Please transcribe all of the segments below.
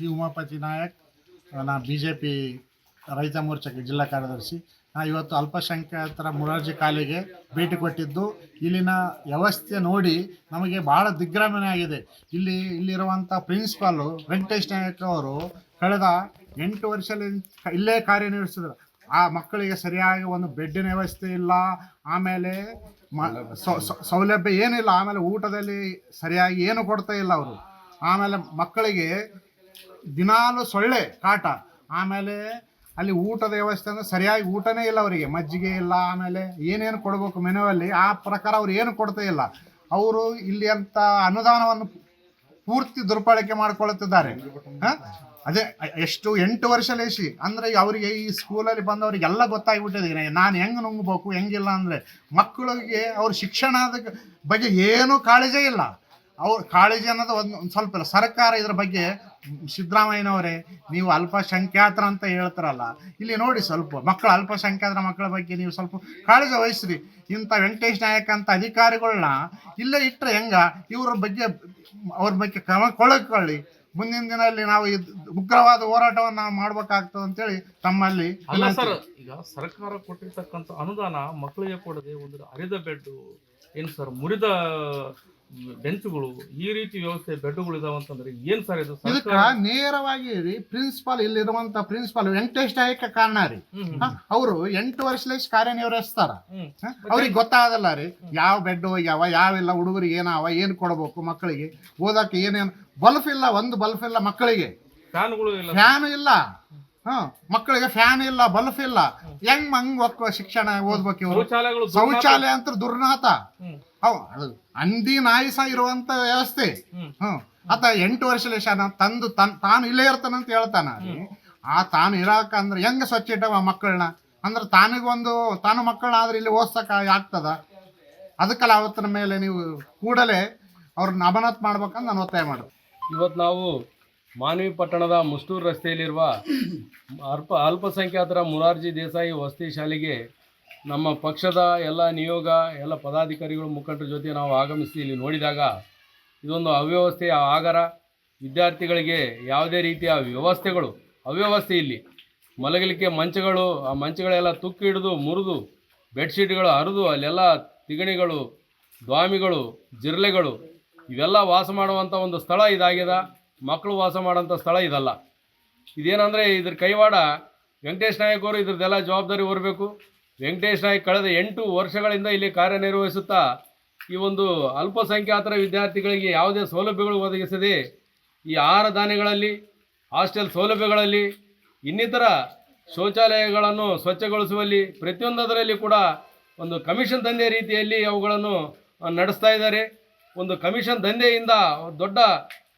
ಶ್ರೀ ಉಮಾಪತಿ ನಾಯಕ್ ನಾ B J P ರೈತ ಮೋರ್ಚಾಕ್ಕೆ ಜಿಲ್ಲಾ ಕಾರ್ಯದರ್ಶಿ. ನಾ ಇವತ್ತು ಅಲ್ಪಸಂಖ್ಯಾತರ ಮುರಾರ್ಜಿ ಕಾಲಿಗೆ ಭೇಟಿ ಕೊಟ್ಟಿದ್ದು, ಇಲ್ಲಿನ ವ್ಯವಸ್ಥೆ ನೋಡಿ ನಮಗೆ ಭಾಳ ದಿಗ್ಭ್ರಮಣೆ ಆಗಿದೆ. ಇಲ್ಲಿ ಇಲ್ಲಿರುವಂಥ ಪ್ರಿನ್ಸಿಪಾಲು ವೆಂಕಟೇಶ್ ನಾಯಕ್ ಅವರು ಕಳೆದ ಎಂಟು ವರ್ಷದಿಂದ ಇಲ್ಲೇ ಕಾರ್ಯನಿರ್ವಹಿಸಿದ್ರು. ಆ ಮಕ್ಕಳಿಗೆ ಸರಿಯಾಗಿ ಒಂದು ಬೆಡ್ಡಿನ ವ್ಯವಸ್ಥೆ ಇಲ್ಲ, ಆಮೇಲೆ ಮ- ಸೌಲಭ್ಯ ಏನಿಲ್ಲ, ಆಮೇಲೆ ಊಟದಲ್ಲಿ ಸರಿಯಾಗಿ ಏನು ಕೊಡ್ತಾ ಇಲ್ಲ ಅವರು. ಆಮೇಲೆ ಮಕ್ಕಳಿಗೆ ದಿನಾಲು ಸೊಳ್ಳೆ, ಕಾಟ. ಆಮೇಲೆ ಅಲ್ಲಿ ಊಟದ ವ್ಯವಸ್ಥೆ ಅಂದ್ರೆ ಸರಿಯಾಗಿ ಊಟನೇ ಇಲ್ಲ ಅವರಿಗೆ. ಮಜ್ಜಿಗೆ ಇಲ್ಲ, ಆಮೇಲೆ ಏನೇನು ಕೊಡಬೇಕು ಮೆನುವಲ್ಲಿ, ಆ ಪ್ರಕಾರ ಅವ್ರು ಏನು ಕೊಡ್ತಾ ಇಲ್ಲ. ಅವರು ಇಲ್ಲಿ ಅಂತ ಅನುದಾನವನ್ನು ಪೂರ್ತಿ ದುರ್ಬಳಕೆ ಮಾಡ್ಕೊಳ್ಳುತ್ತಿದ್ದಾರೆ? ಅದೇ, ಎಷ್ಟು ಎಂಟು ವರ್ಷ ಲೇಸಿ. ಅಂದ್ರೆ ಅವರಿಗೆ ಈ ಸ್ಕೂಲಲ್ಲಿ ಬಂದವರಿಗೆಲ್ಲ ಗೊತ್ತಾಗ್ಬಿಟ್ಟಿದೆ. ನಾನು ಹೆಂಗ್ ನುಂಗ್ಬೇಕು, ಹೆಂಗಿಲ್ಲ ಅಂದ್ರೆ ಮಕ್ಕಳಿಗೆ ಅವ್ರ ಶಿಕ್ಷಣದ ಬಗ್ಗೆ ಏನೂ ಕಾಳಜಿ ಇಲ್ಲ. ಅವ್ರ ಕಾಳಜಿ ಅನ್ನೋದು ಒಂದು ಒಂದು ಸ್ವಲ್ಪ ಇಲ್ಲ. ಸರ್ಕಾರ ಇದ್ರ ಬಗ್ಗೆ ಸಿದ್ದರಾಮಯ್ಯನವರೇ ನೀವು ಅಲ್ಪಸಂಖ್ಯಾತರ ಅಂತ ಹೇಳ್ತಾರಲ್ಲ ಇಲ್ಲಿ ನೋಡಿ ಸ್ವಲ್ಪ ಮಕ್ಕಳು ಅಲ್ಪಸಂಖ್ಯಾತರ ಮಕ್ಕಳ ಬಗ್ಗೆ ನೀವು ಸ್ವಲ್ಪ ಕಾಳಜಿ ವಹಿಸ್ರಿ. ಇಂಥ ವೆಂಕಟೇಶ್ ನಾಯಕ್ ಅಂತ ಅಧಿಕಾರಿಗಳನ್ನ ಇಲ್ಲೇ ಇಟ್ಟರೆ ಹೆಂಗ? ಇವ್ರ ಬಗ್ಗೆ ಅವ್ರ ಬಗ್ಗೆ ಕ್ರಮ ಕೊಳಕೊಳ್ಳಿ ಮುಂದಿನ ದಿನದಲ್ಲಿ ನಾವು ಉಗ್ರವಾದ ಹೋರಾಟವನ್ನು ನಾವು ಮಾಡ್ಬೇಕಾಗ್ತದೆ ಅಂತೇಳಿ ತಮ್ಮಲ್ಲಿ ಅಲ್ಲ ಸರ್ ಈಗ ಸರ್ಕಾರ ಕೊಟ್ಟಿರ್ತಕ್ಕಂಥ ಅನುದಾನ ಮಕ್ಕಳಿಗೆ ಕೊಡದೆ ಒಂದು ಅರಿದ ಬೆಡ್ ಏನು ಸರ್ ಮುರಿದ ಬೆಂಚುಗಳು ಈ ರೀತಿ ವ್ಯವಸ್ಥೆ ಬೆಡ್ಗಳು ಇದಾವ ಅಂತಂದ್ರೆ ಏನ್ ಸರ್ ಇದು? ಇದಕ್ಕ ನೇರವಾಗಿ ರೀ ಪ್ರಿನ್ಸಿಪಾಲ್ ಇಲ್ಲಿರುವಂತ ಪ್ರಿನ್ಸಿಪಾಲ್ ವೆಂಕಟೇಶ್ ನಾಯಕ ಕಾರಣ ರೀ. ಅವರು ಎಂಟು ವರ್ಷಲೇಶ್ ಕಾರ್ಯನಿರ್ವಹಿಸ್ತಾರ? ಅವ್ರಿಗೆ ಗೊತ್ತಾಗಲ್ಲ ರೀ ಯಾವ ಬೆಡ್ ಹೋಗ್ಯಾವ ಯಾವೆಲ್ಲ ಹುಡುಗರಿಗೆ ಏನಾವ ಏನು ಕೊಡಬೇಕು ಮಕ್ಕಳಿಗೆ ಓದಕ್ಕೆ ಏನೇನು ಬಲ್ಫ್ ಇಲ್ಲ ಒಂದು ಬಲ್ಫ್ ಇಲ್ಲ ಮಕ್ಕಳಿಗೆ. ಫ್ಯಾನ್ಗಳು ಇಲ್ಲ. ಫ್ಯಾನ್ ಇಲ್ಲ. ಮಕ್ಕಳಿಗೆ ಫ್ಯಾನ್ ಇಲ್ಲ ಬಲ್ಫ್ ಇಲ್ಲ. ಹೆಂಗ್ ಹಂಗ್ ಶಿಕ್ಷಣ ಓದ್ಬೇಕು ಇವರು? ಶೌಚಾಲಯಗಳು ಶೌಚಾಲಯ ಅಂತ ದುರ್ನಾಥ ಹೌದು ಅವ್ ಅದು ಅಂದಿ ನಾಯಿಸ ಇರುವಂತ ವ್ಯವಸ್ಥೆ. ಹ್ಮ್. ಆತ ಎಂಟು ವರ್ಷ ಶಾನ ತಂದು ತನ್ ತಾನು ಇಲ್ಲೇ ಇರ್ತಾನಂತ ಹೇಳ್ತಾನ ಆ ತಾನು ಇರಾಕ ಅಂದ್ರೆ ಹೆಂಗ ಸ್ವಚ್ಛ ಇಟ್ಟವ ಮಕ್ಕಳನ್ನ ಅಂದ್ರೆ ತಾನಿಗೊಂದು ತಾನು ಮಕ್ಕಳನ್ನ ಆದ್ರೆ ಇಲ್ಲಿ ಓದ್ಸಕ ಆಗ್ತದ? ಅದಕ್ಕಲ್ಲ ಅವತ್ತಿನ ಮೇಲೆ ನೀವು ಕೂಡಲೇ ಅವ್ರನ್ನ ಅಮಾನತ್ ಮಾಡ್ಬೇಕಂತ ನಾನು ಒತ್ತಾಯ ಮಾಡ್ತೀನಿ ಇವತ್ತು ನಾವು ಮಾನವಿ ಪಟ್ಟಣದ ಮುಸ್ತೂರು ರಸ್ತೆಯಲ್ಲಿರುವ ಅಲ್ಪ, ಅಲ್ಪಸಂಖ್ಯಾತರ ಮುರಾರ್ಜಿ ದೇಸಾಯಿ ವಸತಿ ಶಾಲೆಗೆ ನಮ್ಮ ಪಕ್ಷದ ಎಲ್ಲ ನಿಯೋಗ, ಎಲ್ಲ ಪದಾಧಿಕಾರಿಗಳು ಮುಖಂಡರ ಜೊತೆ ನಾವು ಆಗಮಿಸಿ ಇಲ್ಲಿ ನೋಡಿದಾಗ ಇದೊಂದು ಅವ್ಯವಸ್ಥೆಯ ಆಗರ. ವಿದ್ಯಾರ್ಥಿಗಳಿಗೆ ಯಾವುದೇ ರೀತಿಯ ವ್ಯವಸ್ಥೆಗಳು, ಅವ್ಯವಸ್ಥೆ ಇಲ್ಲಿ. ಮಲಗಲಿಕ್ಕೆ ಮಂಚಗಳು, ಆ ಮಂಚಗಳೆಲ್ಲ ತುಕ್ಕಿ ಹಿಡಿದು ಮುರಿದು, ಬೆಡ್ಶೀಟ್ಗಳು ಹರಿದು, ಅಲ್ಲೆಲ್ಲ ತಿಗಣಿಗಳು, ದ್ವಾಮಿಗಳು ಜಿರಲೆಗಳು ಇವೆಲ್ಲ ವಾಸ ಮಾಡುವಂಥ ಒಂದು ಸ್ಥಳ ಇದಾಗಿದೆ ಮಕ್ಕಳು ವಾಸ ಮಾಡೋಂಥ ಸ್ಥಳ ಇದಲ್ಲ. ಇದೇನಂದರೆ ಇದ್ರ ಕೈವಾಡ ವೆಂಕಟೇಶ್ ನಾಯಕ್ ಅವರು ಇದ್ರದ್ದೆಲ್ಲ ಜವಾಬ್ದಾರಿ ಹೊರಬೇಕು ವೆಂಕಟೇಶ್ ನಾಯಕ್ ಕಳೆದ ಎಂಟು ವರ್ಷಗಳಿಂದ ಇಲ್ಲಿ ಕಾರ್ಯನಿರ್ವಹಿಸುತ್ತಾ ಈ ಒಂದು ಅಲ್ಪಸಂಖ್ಯಾತರ ವಿದ್ಯಾರ್ಥಿಗಳಿಗೆ ಯಾವುದೇ ಸೌಲಭ್ಯಗಳು ಒದಗಿಸದೆ ಈ ಆಹಾರ ಧಾನ್ಯಗಳಲ್ಲಿ, ಹಾಸ್ಟೆಲ್ ಸೌಲಭ್ಯಗಳಲ್ಲಿ, ಇನ್ನಿತರ ಶೌಚಾಲಯಗಳನ್ನು ಸ್ವಚ್ಛಗೊಳಿಸುವಲ್ಲಿ ಪ್ರತಿಯೊಂದರಲ್ಲಿ ಕೂಡ ಒಂದು ಕಮಿಷನ್ ದಂಧೆ ರೀತಿಯಲ್ಲಿ ಅವುಗಳನ್ನು ನಡೆಸ್ತಾ ಇದ್ದಾರೆ. ಒಂದು ಕಮಿಷನ್ ದಂಧೆಯಿಂದ ದೊಡ್ಡ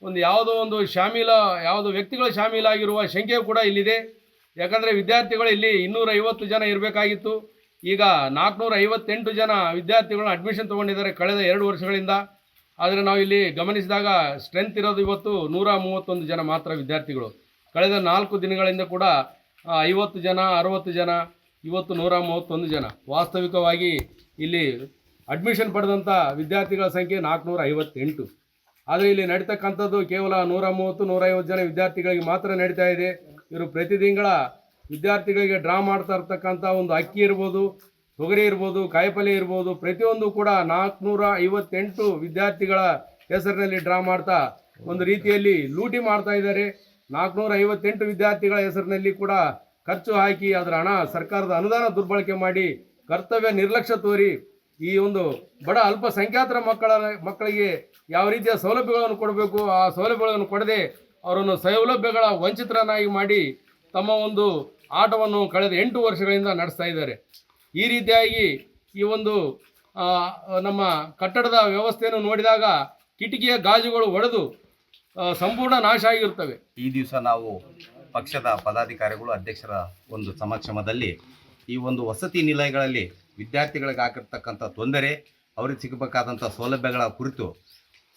ಒಂದು ಯಾವುದೋ ಒಂದು ಶಾಮೀಲ, ಯಾವುದೋ ವ್ಯಕ್ತಿಗಳು ಶಾಮೀಲಾಗಿರುವ ಶಂಕೆ ಕೂಡ ಇಲ್ಲಿದೆ. ಯಾಕಂದರೆ ವಿದ್ಯಾರ್ಥಿಗಳು ಇಲ್ಲಿ ಇನ್ನೂರ ಐವತ್ತು ಜನ ಇರಬೇಕಾಗಿತ್ತು. ಈಗ ನಾಲ್ಕುನೂರ ಐವತ್ತೆಂಟು ಜನ ವಿದ್ಯಾರ್ಥಿಗಳನ್ನ ಅಡ್ಮಿಷನ್ ತೊಗೊಂಡಿದ್ದಾರೆ ಕಳೆದ ಎರಡು ವರ್ಷಗಳಿಂದ. ಆದರೆ ನಾವು ಇಲ್ಲಿ ಗಮನಿಸಿದಾಗ ಸ್ಟ್ರೆಂತ್ ಇರೋದು ಇವತ್ತು ನೂರ ಮೂವತ್ತೊಂದು ಜನ ಮಾತ್ರ ವಿದ್ಯಾರ್ಥಿಗಳು. ಕಳೆದ ನಾಲ್ಕು ದಿನಗಳಿಂದ ಕೂಡ ಐವತ್ತು ಜನ, ಅರುವತ್ತು ಜನ, ಇವತ್ತು ನೂರ ಮೂವತ್ತೊಂದು ಜನ. ವಾಸ್ತವಿಕವಾಗಿ ಇಲ್ಲಿ ಅಡ್ಮಿಷನ್ ಪಡೆದಂಥ ವಿದ್ಯಾರ್ಥಿಗಳ ಸಂಖ್ಯೆ ನಾಲ್ಕುನೂರ ಐವತ್ತೆಂಟು ಆದರೆ ಇಲ್ಲಿ ನಡೀತಕ್ಕಂಥದ್ದು ಕೇವಲ ನೂರ ಮೂವತ್ತು ನೂರೈವತ್ತು ಜನ ವಿದ್ಯಾರ್ಥಿಗಳಿಗೆ ಮಾತ್ರ ನಡೀತಾ ಇದೆ. ಇವರು ಪ್ರತಿ ತಿಂಗಳ ವಿದ್ಯಾರ್ಥಿಗಳಿಗೆ ಡ್ರಾ ಮಾಡ್ತಾ ಇರ್ತಕ್ಕಂಥ ಒಂದು ಅಕ್ಕಿ ಇರ್ಬೋದು, ತೊಗರಿ ಇರ್ಬೋದು ಕಾಯಿಪಲ್ಯ ಇರ್ಬೋದು, ಪ್ರತಿಯೊಂದು ಕೂಡ ನಾಲ್ಕುನೂರ ಐವತ್ತೆಂಟು ವಿದ್ಯಾರ್ಥಿಗಳ ಹೆಸರಿನಲ್ಲಿ ಡ್ರಾ ಮಾಡ್ತಾ ಒಂದು ರೀತಿಯಲ್ಲಿ ಲೂಟಿ ಮಾಡ್ತಾ ಇದ್ದಾರೆ. ನಾಲ್ಕುನೂರ ಐವತ್ತೆಂಟು ವಿದ್ಯಾರ್ಥಿಗಳ ಹೆಸರಿನಲ್ಲಿ ಕೂಡ ಖರ್ಚು ಹಾಕಿ ಅದರ ಹಣ ಸರ್ಕಾರದ ಅನುದಾನ ದುರ್ಬಳಕೆ ಮಾಡಿ ಕರ್ತವ್ಯ ನಿರ್ಲಕ್ಷ್ಯ ತೋರಿ ಈ ಒಂದು ಬಡ ಅಲ್ಪಸಂಖ್ಯಾತರ ಮಕ್ಕಳ ಮಕ್ಕಳಿಗೆ ಯಾವ ರೀತಿಯ ಸೌಲಭ್ಯಗಳನ್ನು ಕೊಡಬೇಕು? ಆ ಸೌಲಭ್ಯಗಳನ್ನು ಕೊಡದೆ ಅವರನ್ನು ಸೌಲಭ್ಯಗಳ ವಂಚಿತರನ್ನಾಗಿ ಮಾಡಿ ತಮ್ಮ ಒಂದು ಆಟವನ್ನು ಕಳೆದ ಎಂಟು ವರ್ಷಗಳಿಂದ ನಡೆಸ್ತಾ ಇದ್ದಾರೆ. ಈ ರೀತಿಯಾಗಿ ಈ ಒಂದು ನಮ್ಮ ಕಟ್ಟಡದ ವ್ಯವಸ್ಥೆಯನ್ನು ನೋಡಿದಾಗ ಕಿಟಕಿಯ ಗಾಜುಗಳು ಒಡೆದು ಸಂಪೂರ್ಣ ನಾಶ ಆಗಿರುತ್ತವೆ. ಈ ದಿವಸ ನಾವು ಪಕ್ಷದ ಪದಾಧಿಕಾರಿಗಳು, ಅಧ್ಯಕ್ಷರ ಒಂದು ಸಮಕ್ಷಮದಲ್ಲಿ ಈ ಒಂದು ವಸತಿ ನಿಲಯಗಳಲ್ಲಿ ವಿದ್ಯಾರ್ಥಿಗಳಿಗೆ ಆಗಿರ್ತಕ್ಕಂಥ ತೊಂದರೆ, ಅವ್ರಿಗೆ ಸಿಗಬೇಕಾದಂಥ ಸೌಲಭ್ಯಗಳ ಕುರಿತು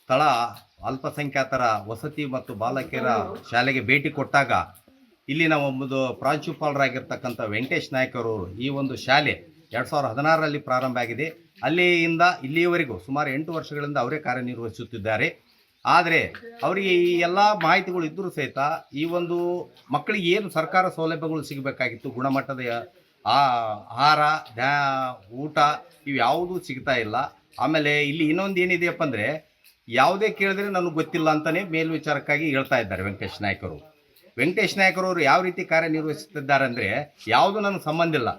ಸ್ಥಳ ಅಲ್ಪಸಂಖ್ಯಾತರ ವಸತಿ ಮತ್ತು ಬಾಲಕಿಯರ ಶಾಲೆಗೆ ಭೇಟಿ ಕೊಟ್ಟಾಗ ಇಲ್ಲಿನ ಒಂದು ಪ್ರಾಂಶುಪಾಲರಾಗಿರ್ತಕ್ಕಂಥ ವೆಂಕಟೇಶ್ ನಾಯಕರು ಈ ಒಂದು ಶಾಲೆ ಎರಡು ಸಾವಿರದ ಹದಿನಾರರಲ್ಲಿ ಪ್ರಾರಂಭ ಆಗಿದೆ. ಅಲ್ಲಿಯಿಂದ ಇಲ್ಲಿಯವರೆಗೂ ಸುಮಾರು ಎಂಟು ವರ್ಷಗಳಿಂದ ಅವರೇ ಕಾರ್ಯನಿರ್ವಹಿಸುತ್ತಿದ್ದಾರೆ. ಆದರೆ ಅವರಿಗೆ ಈ ಎಲ್ಲ ಮಾಹಿತಿಗಳು ಇದ್ದರೂ ಸಹಿತ ಈ ಒಂದು ಮಕ್ಕಳಿಗೆ ಏನು ಸರ್ಕಾರ ಸೌಲಭ್ಯಗಳು ಸಿಗಬೇಕಾಗಿತ್ತು, ಗುಣಮಟ್ಟದ ಆ ಆಹಾರ ದ್ಯಾ ಊಟ ಇವು ಯಾವುದೂ ಸಿಗ್ತಾ ಇಲ್ಲ. ಆಮೇಲೆ ಇಲ್ಲಿ ಇನ್ನೊಂದು ಏನಿದೆಯಪ್ಪ ಅಂದರೆ, ಯಾವುದೇ ಕೇಳಿದ್ರೆ ನನಗೆ ಗೊತ್ತಿಲ್ಲ ಅಂತಲೇ ಮೇಲ್ವಿಚಾರಕ್ಕಾಗಿ ಹೇಳ್ತಾ ಇದ್ದಾರೆ ವೆಂಕಟೇಶ್ ನಾಯಕರು. ವೆಂಕಟೇಶ್ ನಾಯ್ಕರವರು ಯಾವ ರೀತಿ ಕಾರ್ಯನಿರ್ವಹಿಸುತ್ತಿದ್ದಾರೆ ಅಂದರೆ, ಯಾವುದು ನನಗೆ ಸಂಬಂಧ ಇಲ್ಲ.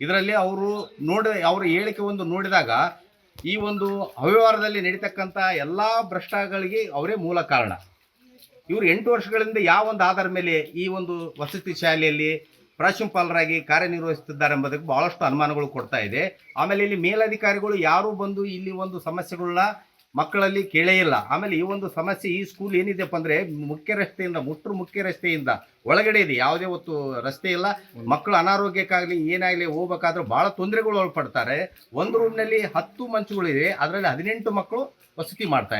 ಇದರಲ್ಲಿ ಅವರು ನೋಡಿ, ಅವರ ಹೇಳಿಕೆ ಒಂದು ನೋಡಿದಾಗ, ಈ ಒಂದು ಅವ್ಯವಹಾರದಲ್ಲಿ ನಡೀತಕ್ಕಂಥ ಎಲ್ಲ ಭ್ರಷ್ಟಗಳಿಗೆ ಅವರೇ ಮೂಲ ಕಾರಣ. ಇವರು ಎಂಟು ವರ್ಷಗಳಿಂದ ಯಾವ ಒಂದು ಆಧಾರ ಮೇಲೆ ಈ ಒಂದು ವಸತಿ ಶಾಲೆಯಲ್ಲಿ ಪ್ರಾಂಶುಪಾಲರಾಗಿ ಕಾರ್ಯನಿರ್ವಹಿಸುತ್ತಿದ್ದಾರೆ ಎಂಬುದಕ್ಕೆ ಬಹಳಷ್ಟು ಅನುಮಾನಗಳು ಕೊಡ್ತಾ ಇದೆ. ಆಮೇಲೆ ಇಲ್ಲಿ ಮೇಲಧಿಕಾರಿಗಳು ಯಾರೂ ಬಂದು ಇಲ್ಲಿ ಒಂದು ಸಮಸ್ಯೆಗಳನ್ನ ಮಕ್ಕಳಲ್ಲಿ ಕೇಳೇ ಇಲ್ಲ. ಆಮೇಲೆ ಈ ಒಂದು ಸಮಸ್ಯೆ ಈ ಸ್ಕೂಲ್ ಏನಿದೆಪ್ಪ ಅಂದರೆ ಮುಖ್ಯ ರಸ್ತೆಯಿಂದ ಮುಟ್ಟರು ಮುಖ್ಯ ರಸ್ತೆಯಿಂದ ಒಳಗಡೆ ಇದೆ. ಯಾವುದೇ ಹೊತ್ತು ರಸ್ತೆ ಇಲ್ಲ. ಮಕ್ಕಳು ಅನಾರೋಗ್ಯಕ್ಕಾಗಲಿ, ಏನಾಗಲಿ ಹೋಗ್ಬೇಕಾದ್ರೆ ಭಾಳ ತೊಂದರೆಗಳು ಒಳಪಡ್ತಾರೆ ಒಂದು ರೂಮ್ನಲ್ಲಿ ಹತ್ತು ಮಂಚುಗಳಿದೆ. ಅದರಲ್ಲಿ ಹದಿನೆಂಟು ಮಕ್ಕಳು ವಸತಿ ಮಾಡ್ತಾ